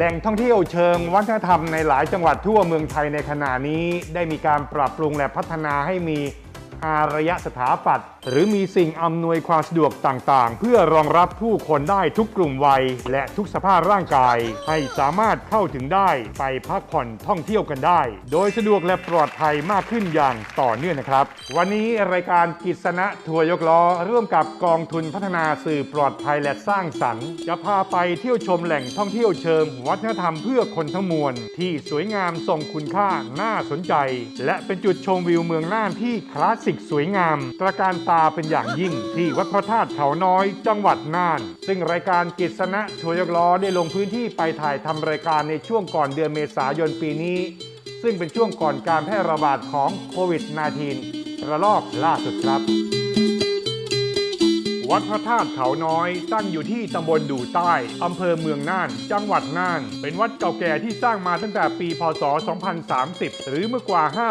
แหล่งท่องเที่ยวเชิงวัฒนธรรมในหลายจังหวัดทั่วเมืองไทยในขณะนี้ ได้มีการปรับปรุงและพัฒนาให้มี อารยสถาปัตย์หรือมีสิ่งอำนวยความสะดวกต่างๆ เพื่อรองรับผู้คนได้ทุกกลุ่มวัย และทุกสภาพร่างกาย ให้สามารถเข้าถึงได้ไปพักผ่อนท่องเที่ยวกันได้ โดยสะดวกและปลอดภัยมากขึ้นอย่างต่อเนื่องนะครับ วันนี้รายการกิษณะทัวร์ยกล้อ ร่วมกับกองทุนพัฒนาสื่อปลอดภัยและสร้างสรรค์ จะพาไปเที่ยวชมแหล่งท่องเที่ยวเชิงวัฒนธรรมเพื่อคนทั้งมวล ที่สวยงามทรงคุณค่าน่าสนใจ และเป็นจุดชมวิวเมืองน่านที่คลาสสิกสวยงาม ตระการตาเป็นอย่างยิ่ง ที่วัดพระธาตุเขาน้อย จังหวัดน่าน ซึ่งรายการกิษณะชวยกล้อได้ลงพื้นที่ไปถ่ายทำรายการในช่วงก่อนเดือนเมษายนปีนี้ ซึ่งเป็นช่วงก่อนการแพร่ระบาดของโควิด -19 ระลอกล่าสุดครับ วัดพระธาตุเขาน้อย ตั้งอยู่ที่ตำบลดู่ใต้อำเภอเมืองน่าน จังหวัดน่าน เป็นวัดเก่าแก่ที่สร้างมาตั้งแต่ปี พศ 2030 หรือเมื่อกว่า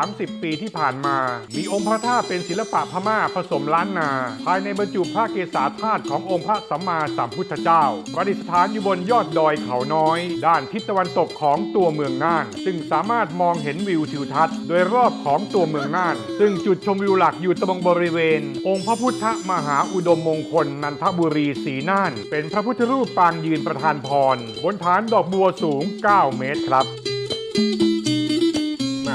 530 ปีที่ผ่านมา มีองค์พระธาตุเป็นศิลปะพม่าผสมล้านนา ภายในบรรจุพระเกศาธาตุขององค์พระสัมมาสัมพุทธเจ้า ประดิษฐานอยู่บนยอดดอยเขาน้อย ด้านทิศตะวันตกของตัวเมืองน่าน ซึ่งสามารถมองเห็นวิวทิวทัศน์ โดยรอบของตัวเมืองน่าน ซึ่งจุดชมวิวหลักอยู่ตรงบริเวณ องค์พระพุทธมหาอุดมมงคลนันทบุรีสีน่าน เป็นพระพุทธรูปปางยืนประธานพร บนฐานดอกบัวสูง 9 เมตรครับ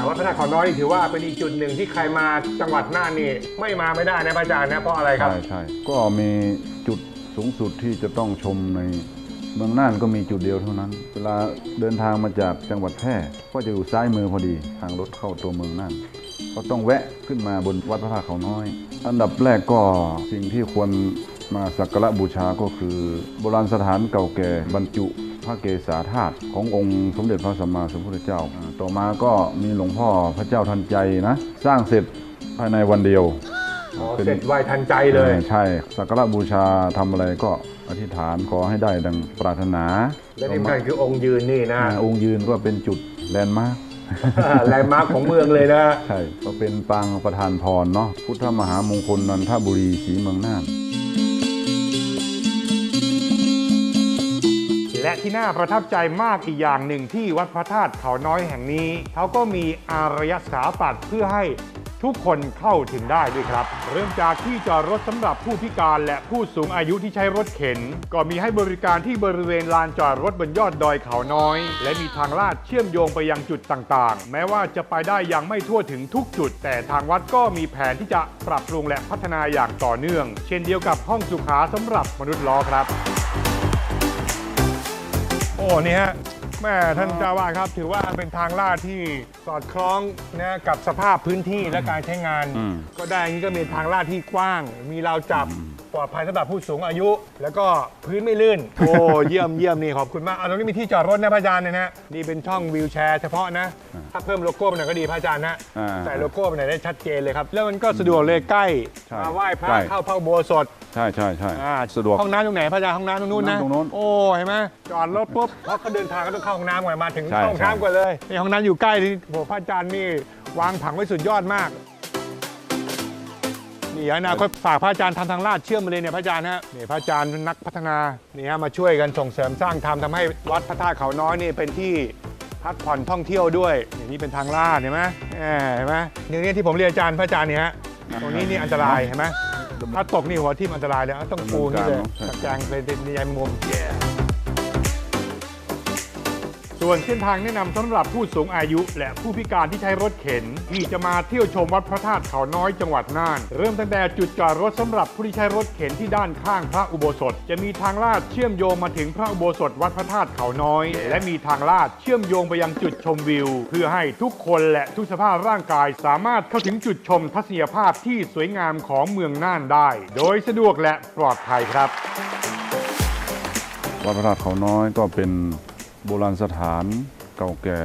วัดพระธาตุเขาน้อยถือว่าเป็นอีกจุดหนึ่งที่ใครมาจังหวัดน่านนี่ไม่มาไม่ได้นะพระอาจารย์นะเพราะอะไรครับใช่ใช่ก็มีจุดสูงสุดที่จะต้องชมในเมืองน่านก็มีจุดเดียวเท่านั้น เวลาเดินทางมาจากจังหวัดแพร่ก็จะอยู่ซ้ายมือพอดี ทางรถเข้าตัวเมืองน่าน ก็ต้องแวะขึ้นมาบนวัดพระธาตุเขาน้อย อันดับแรกก็สิ่งที่ควรมาสักการะบูชาก็คือ โบราณสถานเก่าแก่บรรจุพระเกศาธาตุขององค์สมเด็จพระสัมมาสัมพุทธเจ้าอ่าต่อมาก็มีหลวงพ่อพระเจ้าทันใจนะ สร้างเสร็จภายในวันเดียวอ๋อเป็นเสร็จไวทันใจเลยออใช่ สักการะบูชาทำอะไรก็อธิษฐานขอให้ได้ดังปรารถนา และที่สำคัญคือองค์ยืนนี่นะอ่าองค์ยืนก็เป็นจุดแลนด์มาร์ค แลนด์มาร์คของเมืองเลยนะใช่ก็เป็นปางประธานพรเนาะพุทธมหามงคลนันทบุรีศรีเมืองน่านและที่น่าประทับใจมากอีกอย่างหนึ่งที่วัดพระธาตุเขาน้อยแห่งนี้ เขาก็มีอารยสถาปัตย์เพื่อให้ ทุกคนเข้าถึงได้ด้วยครับ เริ่มจากที่จอดรถสำหรับผู้พิการและผู้สูงอายุที่ใช้รถเข็น ก็มีให้บริการที่บริเวณลานจอดรถบนยอดดอยเขาน้อย และมีทางลาดเชื่อมโยงไปยังจุดต่างๆ แม้ว่าจะไปได้ยังไม่ทั่วถึงทุกจุด แต่ทางวัดก็มีแผนที่จะปรับปรุงและพัฒนาอย่างต่อเนื่อง เช่นเดียวกับห้องสุขาสำหรับมนุษย์ล้อครับ โอ้นี่ฮะ แม่ท่านเจ้าวาดครับ ถือว่าเป็นทางลาดที่สอดคล้องนะกับสภาพพื้นที่และการใช้งานอืมก็ได้อย่างนี้ก็มีทางลาดที่กว้าง มีราวจับ ปลอดภัยสำหรับผู้สูงอายุ แล้วก็พื้นไม่ลื่น โอ้เยี่ยมเยี่ยมนี่ขอบคุณมากเอาตรงนี้มีที่จอดรถนะพระอาจารย์เนยนะนี่เป็นช่องวิวแชร์เฉพาะนะ ถ้าเพิ่มโลโก้ไปหน่อยก็ดีพระอาจารย์นะอ่าใส่โลโก้ไปหน่อยได้ชัดเจนเลยครับ แล้วมันก็สะดวกเลยใกล้ใช่มาไหว้พระใกล้ เข้าพระอุโบสถ ใช่ใช่ใช่อ่าสะดวก ห้องน้ำตรงไหนพระอาจารย์ห้องน้ำตรงนู้นนะห้องน้ำตรงนู้นโอ้เห็นไหมจอดรถปุ๊บเพราะเขาเดินทางก็ต้องเข้าห้องน้ำก่อนมาถึงใช่เข้าห้องใช่ น้ำก่อนเลยนี่ห้องน้ำอยู่ใกล้นี่โหพระอาจารย์นี่วางผังไว้สุดยอดมาก นี่อนาคตฝากพระอาจารย์ทำทางลาดเชื่อมมาเลยเนี่ยพระอาจารย์ฮะนี่พระอาจารย์เป็นนักพัฒนานี่ฮะมาช่วยกันส่งเสริมสร้างทำทำให้วัดพระธาตุเขาน้อยนี่เป็นที่พักผ่อนท่องเที่ยวด้วยนี่นี่เป็นทางลาดเห็นไหมแหมเห็นไหมอย่างนี้ที่ผมเรียนอาจารย์พระอาจารย์เนี่ยฮะตรงนี้นี่อันตรายเห็นไหมถ้าตกนี่หัวทิ่มอันตรายเลยอะต้องปูนี่เลยใช่ตะแกรงเป็นเป็นใยมุม ส่วนเส้นทางแนะนำสำหรับผู้สูงอายุ และผู้พิการที่ใช้รถเข็น ที่จะมาเที่ยวชมวัดพระธาตุเขาน้อยจังหวัดน่าน เริ่มตั้งแต่จุดจอดรถสำหรับผู้ที่ใช้รถเข็นที่ด้านข้างพระอุโบสถ จะมีทางลาดเชื่อมโยงมาถึงพระอุโบสถวัดพระธาตุเขาน้อย และมีทางลาดเชื่อมโยงไปยังจุดชมวิว เพื่อให้ทุกคนและทุกสภาพร่างกาย สามารถเข้าถึงจุดชมทัศนียภาพที่สวยงามของเมืองน่านได้ โดยสะดวกและปลอดภัยครับวัดพระธาตุเขาน้อยก็เป็น โบราณสถานเก่าแก่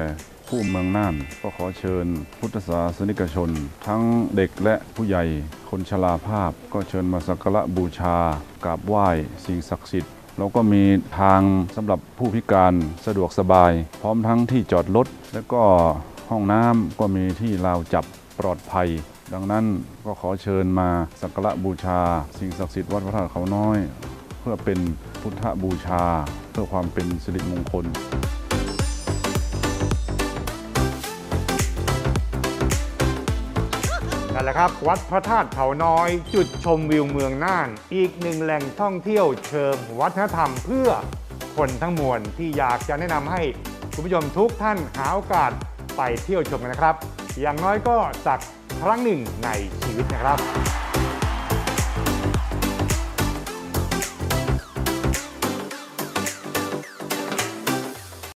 ผู้เมืองน่าน ก็ขอเชิญพุทธศาสนิกชน ทั้งเด็กและผู้ใหญ่คนชราภาพ ก็เชิญมาสักการะบูชากราบไหว้สิ่งศักดิ์สิทธิ์แล้วก็มีทางสำหรับผู้พิการสะดวกสบาย พร้อมทั้งที่จอดรถและก็ห้องน้ำก็มีที่ราวจับปลอดภัย ดังนั้นก็ขอเชิญมาสักการะบูชา สิ่งศักดิ์สิทธิ์วัดพระธาตุเขาน้อย พื่อเป็นพุทธบูชา เพื่อความเป็นสิริมงคลนั่นแหละครับ วัดพระธาตุเขาน้อย จุดชมวิวเมืองน่าน อีกหนึ่งแหล่งท่องเที่ยวเชิงวัฒนธรรมเพื่อคนทั้งมวลที่อยากจะแนะนำให้คุณผู้ชมทุกท่านหาโอกาสไปเที่ยวชมกันนะครับ อย่างน้อยก็สักครั้งหนึ่งในชีวิตนะครับ